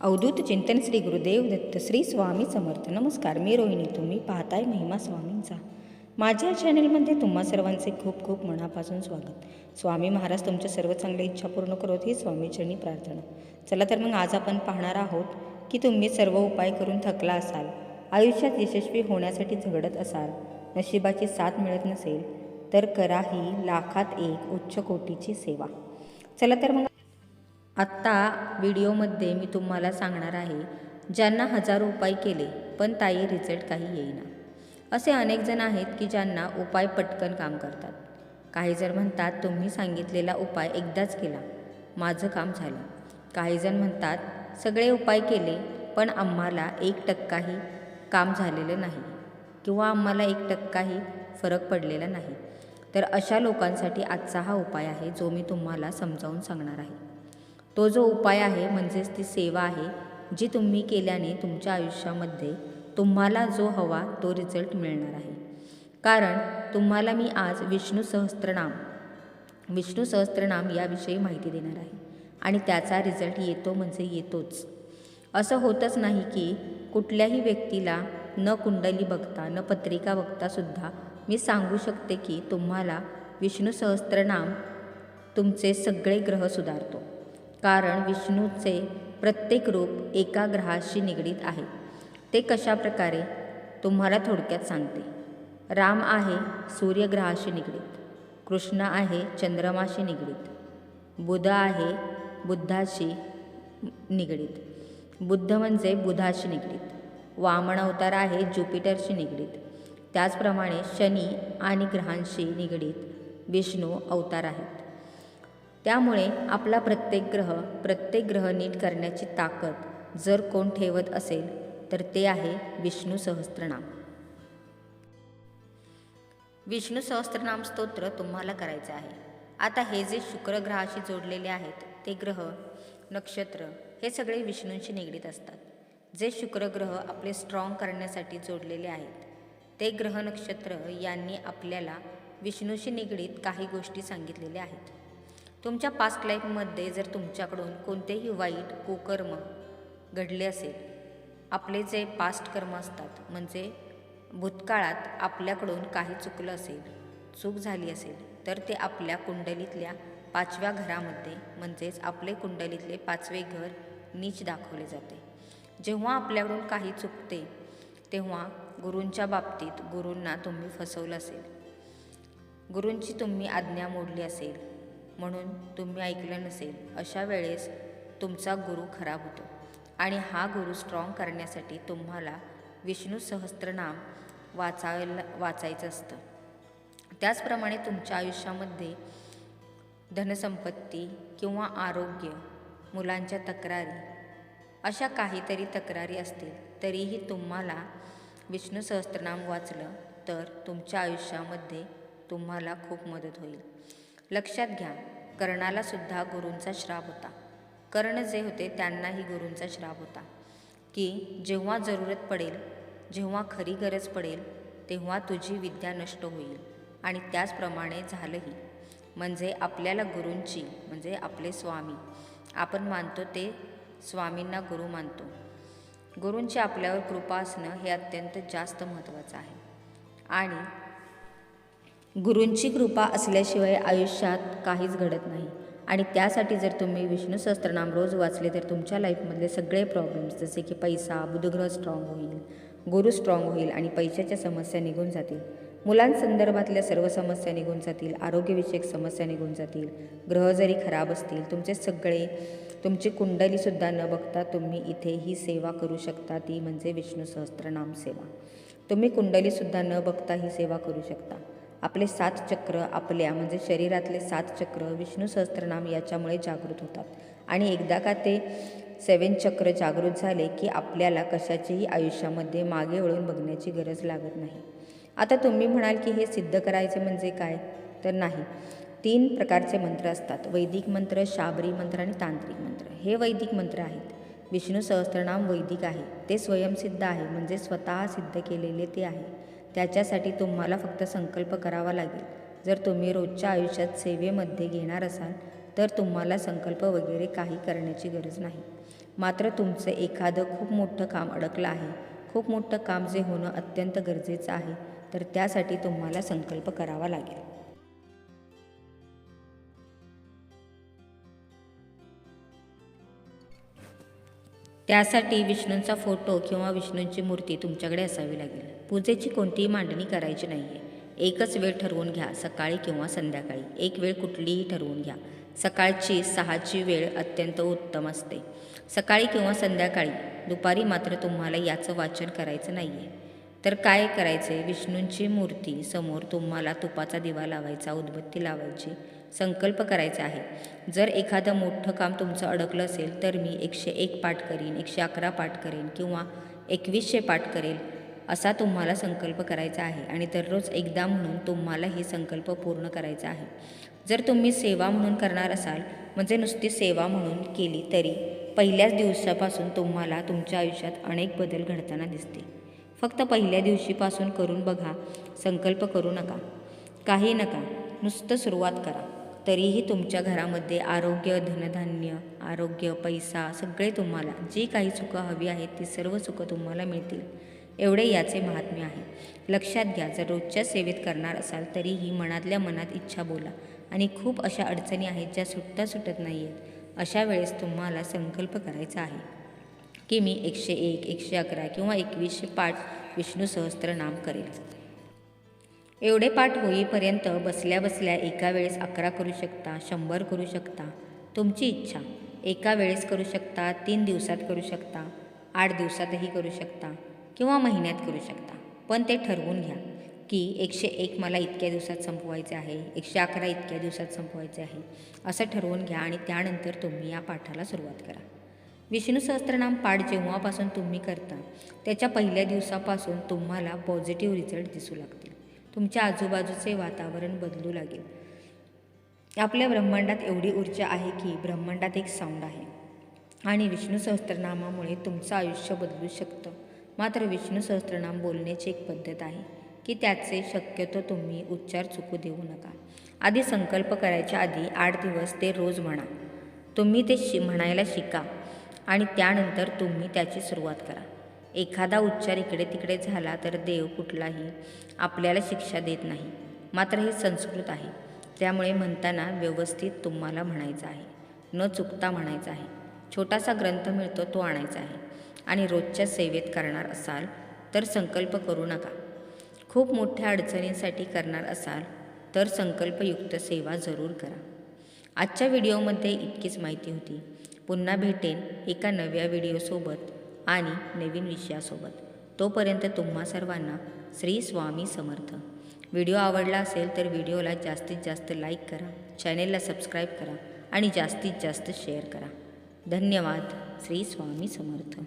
अवधूत चिंतन श्री गुरुदेव दत्त श्री स्वामी समर्थ. नमस्कार मी रोहिणी. तुम्ही पाहताय महिमा स्वामींचा. माझ्या चॅनलमध्ये तुम्हा सर्वांचे खूप खूप मनापासून स्वागत. स्वामी महाराज तुमच्या सर्व चांगल्या इच्छा पूर्ण करोत ही स्वामीचरणी प्रार्थना. चला तर मग आज आपण पाहणार आहोत की तुम्ही सर्व उपाय करून थकला असाल आयुष्यात यशस्वी होण्यासाठी झगडत असाल नशिबाची साथ मिळत नसेल तर करा ही लाखात एक उच्च कोटीची सेवा. चला तर मग आत्ता व्हिडिओमध्ये मी तुम्हाला सांगणार आहे ज्यांना हजारो उपाय केले पण ताई रिझल्ट काही येईना. असे अनेक जण आहेत की ज्यांना उपाय पटकन काम करतात. काही जण म्हणतात तुम्ही सांगितलेला उपाय एकदाच केला. माझं काम झालं. काही जण म्हणतात सगळे उपाय केले पण आम्हाला एक टक्काही काम झालेलं नाही किंवा आम्हाला एक टक्काही फरक पडलेला नाही. तर अशा लोकांसाठी आजचा हा उपाय आहे जो मी तुम्हाला समजावून सांगणार आहे. तो जो उपाय आहे म्हणजेच ती सेवा आहे जी तुम्ही केल्याने तुमच्या आयुष्यामध्ये तुम्हाला जो हवा तो रिझल्ट मिळणार आहे. कारण तुम्हाला मी आज विष्णू सहस्त्रनाम विष्णू सहस्त्रनाम याविषयी माहिती देणार आहे. आणि त्याचा रिझल्ट येतो म्हणजे येतोच. असं होतच नाही की कुठल्याही व्यक्तीला न कुंडली बघता न पत्रिका बघतासुद्धा मी सांगू शकते की तुम्हाला विष्णू सहस्त्रनाम तुमचे सगळे ग्रह सुधारतो. कारण विष्णूचे प्रत्येक रूप एका ग्रहाशी निगडीत आहे. ते कशा प्रकारे? तुम्हाला थोडक्यात सांगते. राम आहे सूर्यग्रहाशी निगडीत. कृष्ण आहे चंद्रमाशी निगडीत. बुध आहे बुद्धाशी निगडीत. बुद्ध म्हणजे बुधाशी निगडीत. वामन अवतार आहे ज्युपिटरशी निगडीत. त्याचप्रमाणे शनी आणि ग्रहांशी निगडीत विष्णू अवतार आहेत. त्यामुळे आपला प्रत्येक ग्रह प्रत्येक ग्रह नीट करण्याची ताकद जर कोण ठेवत असेल तर ते आहे विष्णू सहस्त्रनाम. विष्णू सहस्त्रनाम स्तोत्र तुम्हाला करायचं आहे. आता हे जे शुक्र ग्रहाशी जोडलेले आहेत ते ग्रह नक्षत्र हे सगळे विष्णूंशी निगडीत असतात. जे शुक्र ग्रह आपले स्ट्रॉंग करण्यासाठी जोडलेले आहेत ते ग्रह नक्षत्र यांनी आपल्याला विष्णूशी निगडीत काही गोष्टी सांगितलेल्या आहेत. तुमच्या पास्ट लाईफमध्ये जर तुमच्याकडून कोणतेही वाईट कुकर्म घडले असेल आपले जे पास्ट कर्म असतात म्हणजे भूतकाळात आपल्याकडून काही चुकलं असेल चूक झाली असेल तर ते आपल्या कुंडलीतल्या पाचव्या घरामध्ये म्हणजेच आपले कुंडलीतले पाचवे घर नीच दाखवले जाते. जेव्हा आपल्याकडून काही चुकते तेव्हा गुरूंच्या बाबतीत गुरूंना तुम्ही फसवलं असेल. गुरूंची तुम्ही आज्ञा मोडली असेल. म्हणून तुम्ही ऐकलं नसेल अशा वेळेस तुमचा गुरु खराब होतो. आणि हा गुरु स्ट्रॉंग करण्यासाठी तुम्हाला विष्णू सहस्त्रनाम वाचायला वाचायचं असतं. त्याचप्रमाणे तुमच्या आयुष्यामध्ये धनसंपत्ती किंवा आरोग्य मुलांच्या तक्रारी अशा काहीतरी तक्रारी असतील तरीही तुम्हाला विष्णू सहस्त्रनाम वाचलं तर तुमच्या आयुष्यामध्ये तुम्हाला खूप मदत होईल. लक्षात घ्या कर्णाला सुद्धा गुरूंचा श्राप होता. कर्ण जे होते त्यांनाही गुरूंचा श्राप होता. की जेव्हा जरूरत पडेल जेव्हा खरी गरज पडेल तेव्हा तुझी विद्या नष्ट होईल. आणि त्याचप्रमाणे झालंही. म्हणजे आपल्याला गुरूंची म्हणजे आपले स्वामी. आपण मानतो ते स्वामींना गुरु मानतो. गुरूंची आपल्यावर कृपा असणं हे अत्यंत जास्त महत्त्वाचं आहे. आणि गुरूंची कृपा असल्याशिवाय आयुष्यात काहीच घडत नाही. आणि त्यासाठी जर तुम्ही विष्णू सहस्त्रनाम रोज वाचले तर तुमच्या लाईफमधले सगळे प्रॉब्लेम्स जसे की पैसा बुधग्रह स्ट्रॉंग होईल गुरु स्ट्रॉंग होईल आणि पैशाच्या समस्या निघून जातील. मुलांसंदर्भातल्या सर्व समस्या निघून जातील आरोग्यविषयक समस्या निघून जातील ग्रह जरी खराब असतील तुमचे सगळे तुमची कुंडलीसुद्धा न बघता तुम्ही इथे ही सेवा करू शकता ती म्हणजे विष्णू सहस्त्रनाम सेवा. तुम्ही कुंडलीसुद्धा न बघता ही सेवा करू शकता. आपले सात चक्र आपल्या म्हणजे शरीरातले सात चक्र विष्णू सहस्त्रनाम याच्यामुळे जागृत होतात. आणि एकदा का ते सेवन चक्र जागृत झाले की आपल्याला कशाचीही आयुष्यामध्ये मागे वळून बघण्याची गरज लागत नाही. आता तुम्ही म्हणाल की हे सिद्ध करायचे म्हणजे काय? तर नाही. तीन प्रकारचे मंत्र असतात. वैदिक मंत्र शाबरी मंत्र आणि तांत्रिक मंत्र. हे वैदिक मंत्र आहेत. विष्णू सहस्त्रनाम वैदिक आहे. ते स्वयंसिद्ध आहे म्हणजे स्वतः सिद्ध केलेले ते आहे. त्याच्यासाठी तुम्हाला फक्त संकल्प करावा लागेल. जर तुम्ही रोजच्या आयुष्यात सेवेमध्ये घेणार असाल तर तुम्हाला संकल्प वगैरे काही करण्याची गरज नाही. मात्र तुमचं एखादं खूप मोठं काम अडकलं आहे. खूप मोठं काम जे होणं अत्यंत गरजेचं आहे तर त्यासाठी तुम्हाला संकल्प करावा लागेल. त्यासाठी विष्णूंचा फोटो किंवा विष्णूंची मूर्ती तुमच्याकडे असावी लागेल. पूजेची कोणतीही मांडणी करायची नाही आहे एकच वेळ ठरवून घ्या सकाळी किंवा संध्याकाळी. एक वेळ कुठलीही ठरवून घ्या. सकाळची सहाची वेळ अत्यंत उत्तम असते. सकाळी किंवा संध्याकाळी. दुपारी मात्र तुम्हाला याचं वाचन करायचं नाही आहे तर काय करायचे विष्णूंची मूर्ती समोर तुम्हाला तुपाचा दिवा लावायचा उदबत्ती लावायची. संकल्प करायचा आहे. जर एखादं मोठं काम तुमचं अडकलं असेल तर मी एकशे एक पाठ करीन एकशे अकरा पाठ करेन किंवा एकवीसशे पाठ करेल असा तुम्हाला संकल्प करायचा आहे. आणि दररोज एकदा म्हणून तुम्हाला हे संकल्प पूर्ण करायचा आहे. जर तुम्ही सेवा म्हणून करणार असाल म्हणजे नुसती सेवा म्हणून केली तरी पहिल्याच दिवसापासून तुम्हाला तुमच्या आयुष्यात अनेक बदल घडताना दिसते फक्त पहिल्या दिवशीपासून करून बघा संकल्प करू नका. काही नका नुसतं सुरुवात करा. तरीही तुमच्या घरामध्ये आरोग्य धनधान्य आरोग्य पैसा सगळे तुम्हाला जी काही सुखं हवी आहेत ती सर्व सुखं तुम्हाला मिळतील. एवढे याचे महात्म्य आहे. लक्षात घ्या जर रोजच्या सेवेत करणार असाल तरीही मनातल्या मनात इच्छा बोला आणि खूप अशा अडचणी आहेत ज्या सुटता सुटत नाही आहेत अशा वेळेस तुम्हाला संकल्प करायचा आहे की मी एकशे एक एकशे अकरा किंवा एकवीसशे पाठ विष्णू सहस्त्रनाम करेल. एवढे पाठ होईपर्यंत बसल्या बसल्या एका वेळेस अकरा करू शकता शंभर करू शकता. तुमची इच्छा. एका वेळेस करू शकता तीन दिवसात करू शकता आठ दिवसातही करू शकता किंवा महिन्यात करू शकता. पण ते ठरवून घ्या की एकशे एक मला इतक्या दिवसात संपवायचे आहे एकशे अकरा इतक्या दिवसात संपवायचे आहे. असं ठरवून घ्या आणि त्यानंतर तुम्ही या पाठाला सुरुवात करा. विष्णू सहस्त्रनाम पाठ जेव्हापासून तुम्ही करता त्याच्या पहिल्या दिवसापासून तुम्हाला पॉझिटिव्ह रिझल्ट दिसू लागतील. तुमच्या आजूबाजूचे वातावरण बदलू लागेल. आपल्या ब्रह्मांडात एवढी ऊर्जा आहे की ब्रह्मांडात एक साऊंड आहे. आणि विष्णू सहस्त्रनामामुळे तुमचं आयुष्य बदलू शकतं. मात्र विष्णू सहस्त्रनाम बोलण्याची एक पद्धत आहे की त्याचे शक्यतो तुम्ही उच्चार चुकू देऊ नका. आधी संकल्प करायच्या आधी आठ दिवस ते रोज म्हणा. तुम्ही ते शि म्हणायला शिका आणि त्यानंतर तुम्ही त्याची सुरुवात करा. एखादा उच्चार इकडे तिकडे झाला तर देव कुठलाही आपल्याला शिक्षा देत नाही. मात्र हे संस्कृत आहे. त्यामुळे म्हणताना व्यवस्थित तुम्हाला म्हणायचं आहे. न चुकता म्हणायचं आहे. छोटासा ग्रंथ मिळतो तो आणायचा आहे. आणि रोजच्या सेवेत करणार असाल तर संकल्प करू नका. खूप मोठ्या अडचणींसाठी करणार असाल तर संकल्पयुक्त सेवा जरूर करा. आजच्या व्हिडिओमध्ये इतकीच माहिती होती. पुन्हा भेटेन एका नव्या व्हिडिओसोबत. आणि नवीन विषयासोबत. तोपर्यंत तुम्हा सर्वांना श्री स्वामी समर्थ. व्हिडिओ आवडला असेल तर व्हिडिओला जास्तीत जास्त लाईक करा चॅनेलला सबस्क्राईब करा आणि जास्तीत जास्त शेअर करा. धन्यवाद. श्री स्वामी समर्थ.